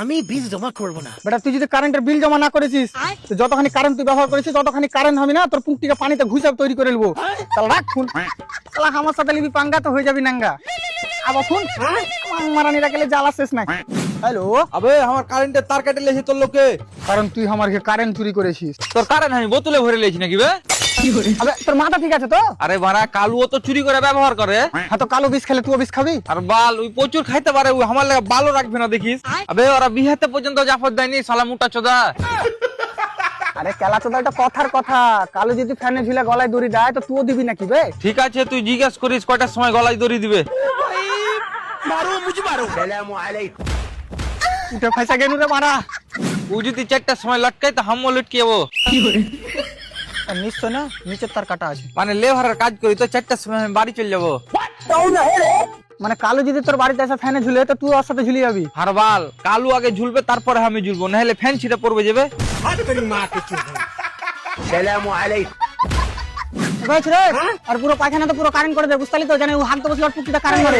আমি বিল জমা করব না। বেটা তুই যদি কারেন্টের বিল জমা না করেছিস তো যতখানি কারেন্ট তুই ব্যবহার করেছিস ততখানি কারেন্ট হবে না তোর পুঁকটিকে পানিতে ঘুষাব তৈরি করে নেব। তাহলে রাখ ফোন তাহলে আমার সাথে লিবি পাঙ্গা তো হয়ে যাবি নাঙ্গা। আবার ফোন? মারানি রাখলে জ্বালা শেষ নাই। হ্যালো? আবে আমার কারেন্টের তার কেটে লেছে তোর লোকে কারণ তুই আমার কারেন্ট চুরি করেছিস। তোর কারেন্ট আমি বোতলে ভরে লেছি নাকি বে? আবে তোর মাথা ঠিক আছে তো? আরে বাড়া কালুও তো চুরি করে ব্যবহার করে। হ্যাঁ তো কালো বিষ খেলে তুই বিষ খাবি? আর বাল ওই প্রচুর খাইতে পারে ওই আমার লাগে বালও রাখবে না দেখিস। আবে ওরা বিহাতে পর্যন্ত জাফর দেয়নি সালা মুটা চোদা। আরে কেলা চোদা এটা কথার কথা। কালো যদি ফ্যানে ঝুলে গলায় দড়ি দেয় তো তুইও দিবি নাকি বে? ঠিক আছে তুই জিজ্ঞেস করিস কয়টার সময় গলায় দড়ি দিবে। মারো মারো। উঠে ফাইসা গেনু রে মারা? ও যদি চারটার সময় লটকাই তো হামও লটকে যাব। আর নিশ্চয় না নিচের তার কাটা আছে। মানে লেভারের কাজ করি তো চারটার সময় আমি বাড়ি চলে যাব। মানে কালো যদি তোর বাড়িতে এসে ফ্যানে ঝুলে তো তুই ওর সাথে ঝুলে যাবি। আর বাল কালু আগে ঝুলবে তারপরে আমি ঝুলবো নাহলে ফ্যান ছিটা পড়বে যাবে। হাত তেরি মা কে চুপ আর পুরো পায়খানা তো পুরো কারেন্ট করে দে বুঝতে তো? জানে ও হাত তো বসলে পুকুরটা কারেন্ট করে